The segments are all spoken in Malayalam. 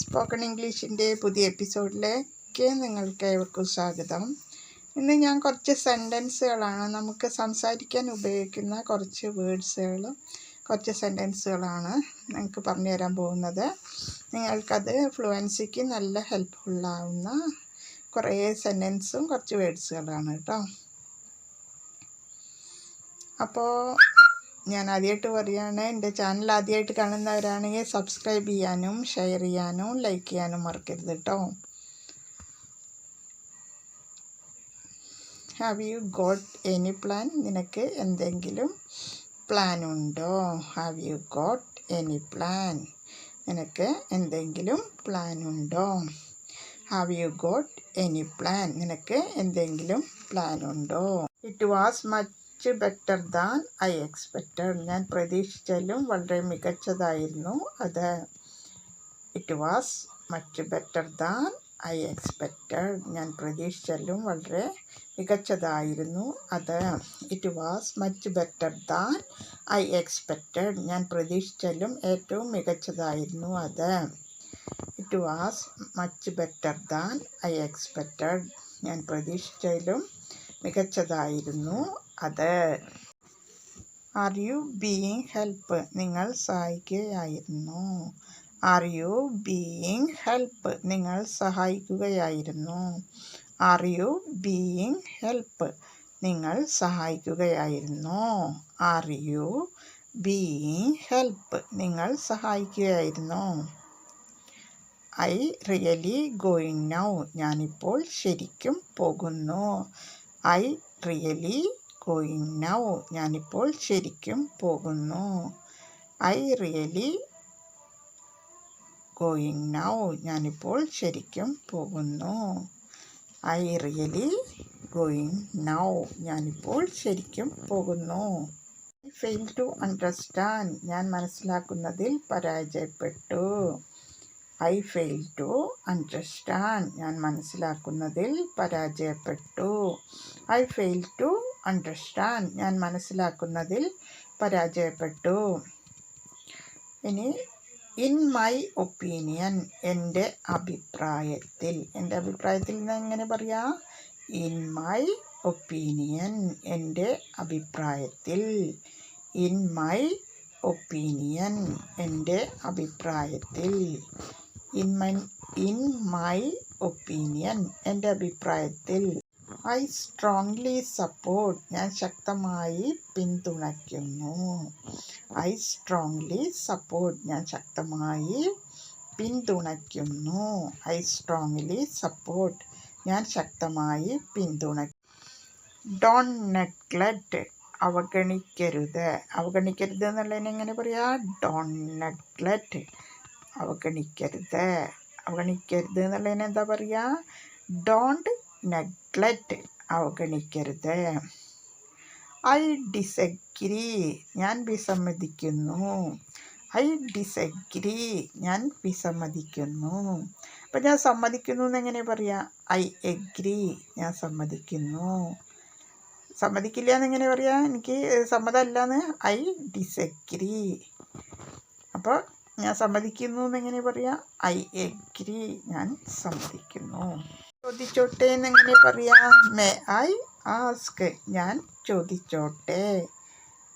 സ്പോക്കൺ ഇംഗ്ലീഷിന്റെ പുതിയ എപ്പിസോഡിലേക്ക് നിങ്ങൾക്ക് ഏവർക്കും സ്വാഗതം. ഇന്ന് ഞാൻ കുറച്ച് സെന്റൻസുകളാണ് നമുക്ക് സംസാരിക്കാൻ ഉപയോഗിക്കുന്ന കുറച്ച് വേർഡ്സുകളും കുറച്ച് സെന്റൻസുകളാണ് നിങ്ങൾക്ക് പറഞ്ഞു തരാൻ പോകുന്നത്. നിങ്ങൾക്കത് ഫ്ലുവൻസിക്ക് നല്ല ഹെൽപ്ഫുള്ളാവുന്ന കുറേ സെന്റൻസും കുറച്ച് വേർഡ്സുകളാണ് കേട്ടോ. അപ്പോൾ ഞാൻ ആദ്യമായിട്ട് പറയുകയാണ് എന്റെ ചാനൽ ആദ്യമായിട്ട് കാണുന്നവരാണെങ്കിൽ സബ്സ്ക്രൈബ് ചെയ്യാനും ഷെയർ ചെയ്യാനും ലൈക്ക് ചെയ്യാനും മറക്കരുത് കേട്ടോ have you got any plan നിനക്ക് എന്തെങ്കിലും പ്ലാൻ ഉണ്ടോ? Have you got any plan നിനക്ക് എന്തെങ്കിലും പ്ലാൻ ഉണ്ടോ? Have you got any plan നിനക്ക് എന്തെങ്കിലും പ്ലാൻ ഉണ്ടോ? It was much much better than I expected ഞാൻ പ്രതീക്ഷിച്ചാലും വളരെ മികച്ചതായിരുന്നു. അത് it was much better than I expected ഞാൻ പ്രതീക്ഷിച്ചാലും വളരെ മികച്ചതായിരുന്നു. അത് it was much better than I expected ഞാൻ പ്രതീക്ഷിച്ചാലും ഏറ്റവും മികച്ചതായിരുന്നു അത്. It was much better than I expected ഞാൻ പ്രതീക്ഷിച്ചാലും മികച്ചതായിരുന്നു അത്. ആർ യു ബീയിങ് ഹെൽപ്പ് നിങ്ങൾ സഹായിക്കുകയായിരുന്നു. ആർ യു ബീയിങ് ഹെൽപ്പ് നിങ്ങൾ സഹായിക്കുകയായിരുന്നു. ആർ യു ബീയിങ് ഹെൽപ്പ് നിങ്ങൾ സഹായിക്കുകയായിരുന്നു. ആർ യു ബീയിങ് ഹെൽപ്പ് നിങ്ങൾ സഹായിക്കുകയായിരുന്നു. ഐ റിയലി ഗോയിങ് നൗ ഞാനിപ്പോൾ ശരിക്കും പോകുന്നു. ഐ റിയലി ഗോയിങ് നൗ ഞാനിപ്പോൾ ശരിക്കും പോകുന്നു. ഐ റിയലി ഗോയിങ് നൗ ഞാനിപ്പോൾ ശരിക്കും പോകുന്നു. ഐ റിയലി ഗോയിങ് നൗ ഞാനിപ്പോൾ ശരിക്കും പോകുന്നു. ഐ ഫെയിൽ ടു അണ്ടർസ്റ്റാൻഡ് ഞാൻ മനസ്സിലാക്കുന്നതിൽ പരാജയപ്പെട്ടു. ഐ ഫെയിൽ ടു അണ്ടർസ്റ്റാൻഡ് ഞാൻ മനസ്സിലാക്കുന്നതിൽ പരാജയപ്പെട്ടു. ഐ ഫെയിൽ ടു അണ്ടർസ്റ്റാൻഡ് ഞാൻ മനസ്സിലാക്കുന്നതിൽ പരാജയപ്പെട്ടു. ഇനി ഇൻ മൈ ഒപ്പീനിയൻ എന്റെ അഭിപ്രായത്തിൽ. എന്റെ അഭിപ്രായത്തിൽ നിന്ന് എങ്ങനെ പറയാ? ഇൻ മൈ ഒപ്പീനിയൻ എന്റെ അഭിപ്രായത്തിൽ. ഇൻ മൈ ഒപ്പീനിയൻ എന്റെ അഭിപ്രായത്തിൽ. In my in my opinion എന്റെ അഭിപ്രായത്തിൽ ഐ സ്ട്രോങ്ലി സപ്പോർട്ട് ഞാൻ ശക്തമായി പിന്തുണയ്ക്കുന്നു. ഐ സ്ട്രോങ്ലി സപ്പോർട്ട് ഞാൻ ശക്തമായി പിന്തുണയ്ക്കുന്നു. ഐ സ്ട്രോങ്ലി സപ്പോർട്ട് ഞാൻ ശക്തമായി പിന്തുണ ഡോൺ നെഗ്ലക്റ്റ് അവഗണിക്കരുത്. അവഗണിക്കരുത് എന്നുള്ളതിന് എങ്ങനെ പറയാ? Don neglect അവഗണിക്കരുത്. അവഗണിക്കരുത് എന്നുള്ളതിന് എന്താ പറയുക ഡോണ്ട് നെഗ്ലക്റ്റ് അവഗണിക്കരുത്. ഐ ഡിസഗ്രി ഞാൻ വിസമ്മതിക്കുന്നു. ഐ ഡിസഗ്രി ഞാൻ വിസമ്മതിക്കുന്നു. അപ്പം ഞാൻ സമ്മതിക്കുന്നു എന്ന് എങ്ങനെ പറയാം? ഐ എഗ്രി ഞാൻ സമ്മതിക്കുന്നു. സമ്മതിക്കില്ല എന്നെങ്ങനെ പറയാം? എനിക്ക് സമ്മതമല്ല എന്ന് ഐ ഡിസഗ്രി അപ്പോൾ ഞാൻ സമ്മതിക്കുന്നു എന്നെങ്ങനെ പറയാം? ഐ എഗ്രി ഞാൻ സമ്മതിക്കുന്നു. ചോദിച്ചോട്ടെ എന്നെങ്ങനെ പറയാം? മേ ഐ ആസ്ക് ഞാൻ ചോദിച്ചോട്ടെ.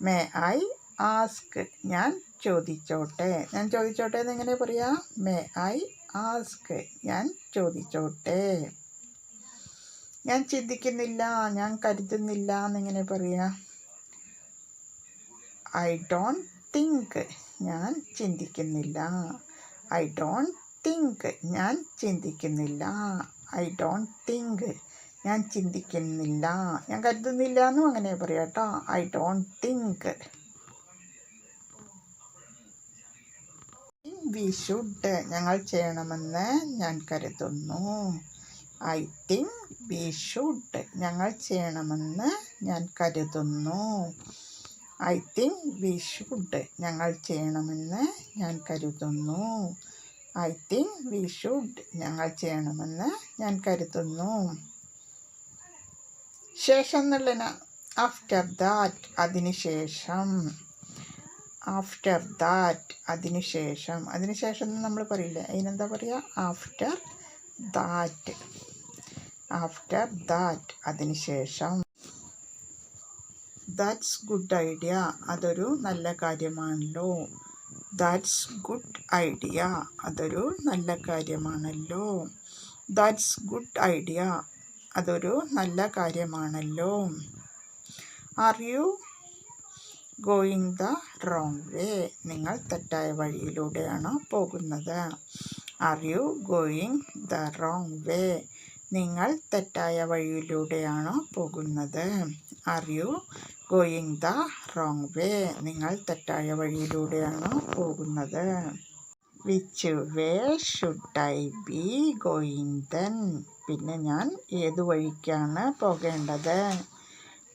മേ ഐ ആസ്ക് ഞാൻ ചോദിച്ചോട്ടെ. ഞാൻ ചോദിച്ചോട്ടെ എന്നെങ്ങനെ പറയാം? മേ ഐ ആസ്ക് ഞാൻ ചോദിച്ചോട്ടെ. ഞാൻ ചിന്തിക്കുന്നില്ല. ഞാൻ കരുതുന്നില്ല എന്നെങ്ങനെ പറയാം? ഐ ഡോണ്ട് തിങ്ക് ഞാൻ ചിന്തിക്കുന്നില്ല. ഐ ഡോണ്ട് തിങ്ക് ഞാൻ ചിന്തിക്കുന്നില്ല. ഐ ഡോണ്ട് തിങ്ക് ഞാൻ ചിന്തിക്കുന്നില്ല. ഞാൻ കരുതുന്നില്ല എന്നും അങ്ങനെ പറയാം കേട്ടോ. I don't think we should ഞങ്ങൾ ചെയ്യണമെന്ന് ഞാൻ കരുതുന്നു. ഐ തിങ്ക് വി ഷുഡ് ഞങ്ങൾ ചെയ്യണമെന്ന് ഞാൻ കരുതുന്നു. I think we should. ഞങ്ങൾ ചെയ്യണമെന്ന് ഞാൻ കരുതുന്നു. I think we should. ഞങ്ങൾ ചെയ്യണമെന്ന് ഞാൻ കരുതുന്നു. ശേഷം എന്നുള്ളതിന് ആഫ്റ്റർ ദാറ്റ് അതിനുശേഷം ആഫ്റ്റർ ദാറ്റ് അതിനുശേഷം അതിനുശേഷം നമ്മൾ പറയില്ലേ? അതിനെന്താ പറയുക ആഫ്റ്റർ ദാറ്റ്. ആഫ്റ്റർ ദാറ്റ് അതിനുശേഷം ദാറ്റ്സ് ഗുഡ് ഐഡിയ അതൊരു നല്ല കാര്യമാണല്ലോ. ദാറ്റ്സ് ഗുഡ് ഐഡിയ അതൊരു നല്ല കാര്യമാണല്ലോ. ദാറ്റ്സ് ഗുഡ് ഐഡിയ അതൊരു നല്ല കാര്യമാണല്ലോ. Are you going the wrong way നിങ്ങൾ തെറ്റായ വഴിയിലൂടെയാണോ പോകുന്നത്? Are you going the wrong way നിങ്ങൾ തെറ്റായ വഴിയിലൂടെയാണോ പോകുന്നത്? Are you going the wrong way നിങ്ങൾ തെറ്റായ വഴിയിലൂടെയാണോ പോകുന്നത്? Which way should I be going then പിന്നെ ഞാൻ ഏത് വഴിക്കാണ് പോകേണ്ടത്?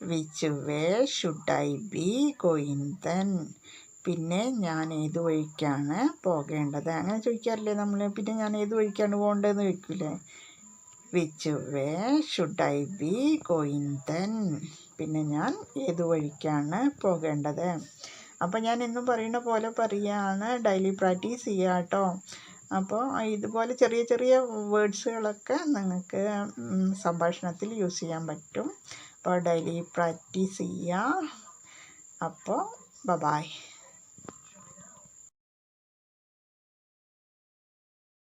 Which way should I be going then പിന്നെ ഞാൻ ഏത് വഴിക്കാണ് പോകേണ്ടത്? അങ്ങനെ ചോദിക്കാറില്ലേ നമ്മൾ പിന്നെ ഞാൻ ഏത് വഴിക്കാണ് പോകേണ്ടതെന്ന് ചോദിക്കില്ലേ? Which way should I be going then പിന്നെ ഞാൻ ഏത് വഴിക്കാണ് പോകേണ്ടത്? അപ്പോൾ ഞാൻ എന്നും പറയുന്ന പോലെ പറയുകയാണ് ഡെയിലി പ്രാക്ടീസ് ചെയ്യുക കേട്ടോ അപ്പോൾ ഇതുപോലെ ചെറിയ ചെറിയ വേർഡ്സുകളൊക്കെ നിങ്ങൾക്ക് സംഭാഷണത്തിൽ യൂസ് ചെയ്യാൻ പറ്റും. അപ്പോൾ ഡെയിലി പ്രാക്ടീസ് ചെയ്യുക അപ്പോൾ ബബായ് ബായ്